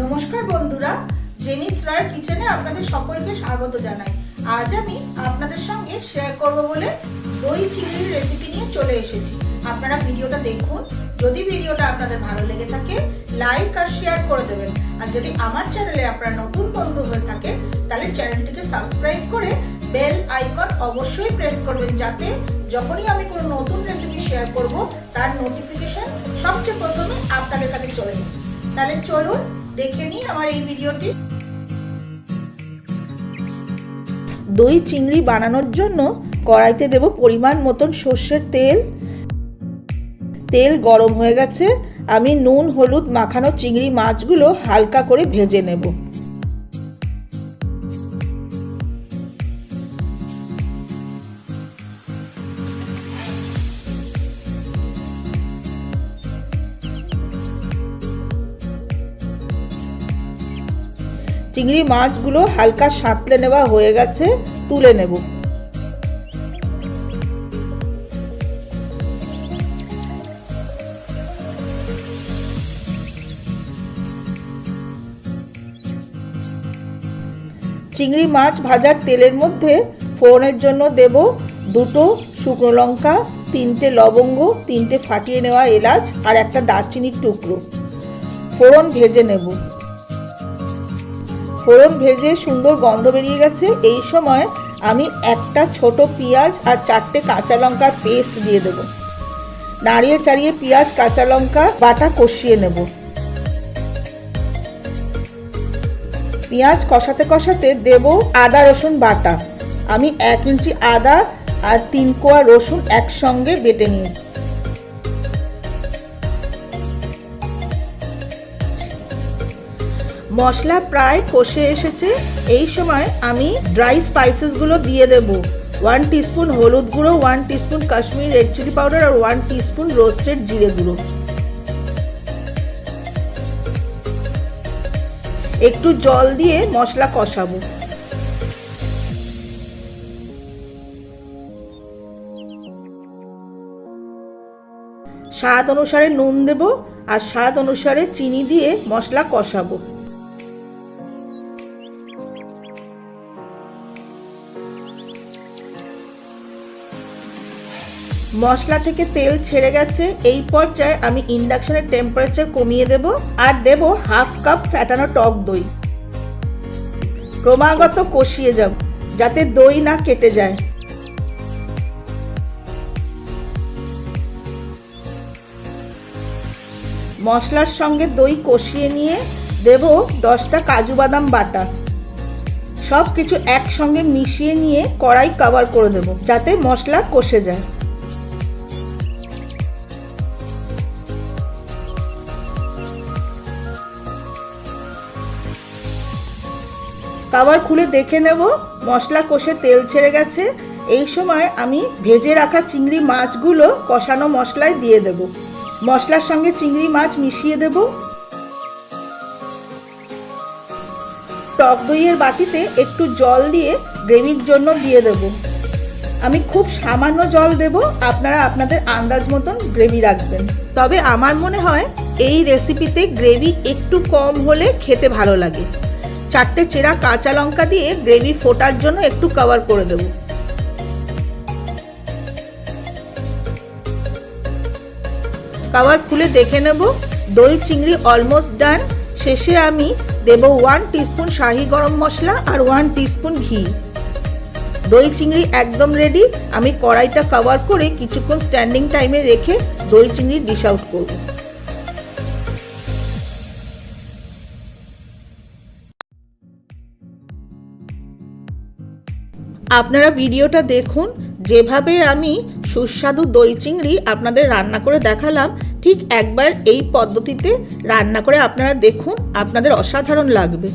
নমস্কার বন্ধুরা, জেনিস রয় কিচেনে আপনাদের সকলকে স্বাগত জানাই। আজ আমি আপনাদের সঙ্গে শেয়ার করব বলে দই চিংড়ির রেসিপি নিয়ে চলে এসেছি। আপনারা ভিডিওটা দেখুন, যদি ভিডিওটা আপনাদের ভালো লেগে থাকে লাইক আর শেয়ার করে দেবেন। আর যদি আমার চ্যানেলে আপনারা নতুন বন্ধু হয়ে থাকে, তাহলে চ্যানেলটিকে সাবস্ক্রাইব করে বেল আইকন অবশ্যই প্রেস করবেন যাতে যখনই আমি কোনো নতুন রেসিপি শেয়ার করব, তার নোটিফিকেশন সবচেয়ে প্রথমে আপনাদের কাছে চলে যাবে তাহলে চলুন দেখে নিই আমার এই ভিডিওটি। দই চিংড়ি বানানোর জন্য কড়াইতে দেব পরিমাণ মতন সর্ষের তেল। তেল গরম হয়ে গেছে। আমি নুন, হলুদ মাখানো চিংড়ি মাছগুলো হালকা করে ভেজে নেব। চিংড়ি মাছগুলো হালকা সাঁতলে নেওয়া হয়ে গেছে, তুলে নেব। চিংড়ি মাছ ভাজার তেলের মধ্যে ফোড়নের জন্য দেব দুটো শুকনো লঙ্কা, তিনটে লবঙ্গ, তিনটে ফাটিয়ে নেওয়া এলাচ আর একটা দারচিনির টুকরো। ফোড়ন ভেজে নেব। ফোড়ন ভেজে সুন্দর গন্ধ বেরিয়ে গেছে। এই সময় আমি একটা ছোট পেঁয়াজ আর চারটে কাঁচা লঙ্কার পেস্ট দিয়ে দেব। নাড়িয়ে চাড়িয়ে পেঁয়াজ, কাঁচা লঙ্কা, বাটা কষিয়ে নেব। পেঁয়াজ কষাতে কষাতে দেব আদা, রসুন, বাটা। আমি এক ইঞ্চি আদা আর তিন কোয়া রসুন একসঙ্গে বেটে নিই মশলা প্রায় কষে এসেছে। এই সময় আমি ড্রাই স্পাইসেসগুলো দিয়ে দেব। ওয়ান টিস্পুন হলুদ গুঁড়ো one teaspoon Kashmir red chilli powder আর ওয়ান টিস্পুন রোস্টেড জিরে গুঁড়ো। একটু জল দিয়ে মশলা কষাবো। স্বাদ অনুসারে নুন দেব আর স্বাদ অনুসারে চিনি দিয়ে মশলা কষাবো। মশলা থেকে তেল ছেড়ে গেছে, এই পর্যায়ে আমি ইন্ডাকশনের টেম্পারেচার কমিয়ে দেব আর দেব হাফ কাপ ফ্যাটানো টক দই। ক্রমাগত কষিয়ে যাব, যাতে দই না কেটে যায়। মশলার সঙ্গে দই কষিয়ে নিয়ে দেব দশটা কাজু বাদাম বাটা। সব কিছু একসঙ্গে মিশিয়ে নিয়ে কড়াই কভার করে দেব, যাতে মশলা কষে যায়। কাবার খুলে দেখে নেব, মশলা কষে তেল ছেড়ে গেছে। এই সময় আমি ভেজে রাখা চিংড়ি মাছগুলো কষানো মশলায় দিয়ে দেব। মশলার সঙ্গে চিংড়ি মাছ মিশিয়ে দেব। টক দইয়ের বাটিতে একটু জল দিয়ে গ্রেভির জন্য দিয়ে দেব। আমি খুব সামান্য জল দেব, আপনারা আপনাদের আন্দাজ মতন গ্রেভি রাখবেন। তবে আমার মনে হয় এই রেসিপিতে গ্রেভি একটু কম হলে খেতে ভালো লাগে। চারটে চেরা কাঁচা লঙ্কা দিয়ে গ্রেভি ফোটার জন্য একটু কভার করে দেব। কভার খুলে দেখে নেব, দই চিংড়ি অলমোস্ট ডান শেষে আমি দেব ওয়ান টিস্পুন শাহি গরম মশলা আর ওয়ান টিস্পুন ঘি। দই চিংড়ি একদম রেডি আমি কড়াইটা কভার করে কিছুক্ষণ স্ট্যান্ডিং টাইমে রেখে দই চিংড়ি ডিশ আউট করব। আপনারা ভিডিওটা দেখুন, যেভাবে আমি সুস্বাদু দই চিংড়ি আপনাদের রান্না করে দেখালাম, ঠিক একবার এই পদ্ধতিতে রান্না করে আপনারা দেখুন, আপনাদের অসাধারণ লাগবে।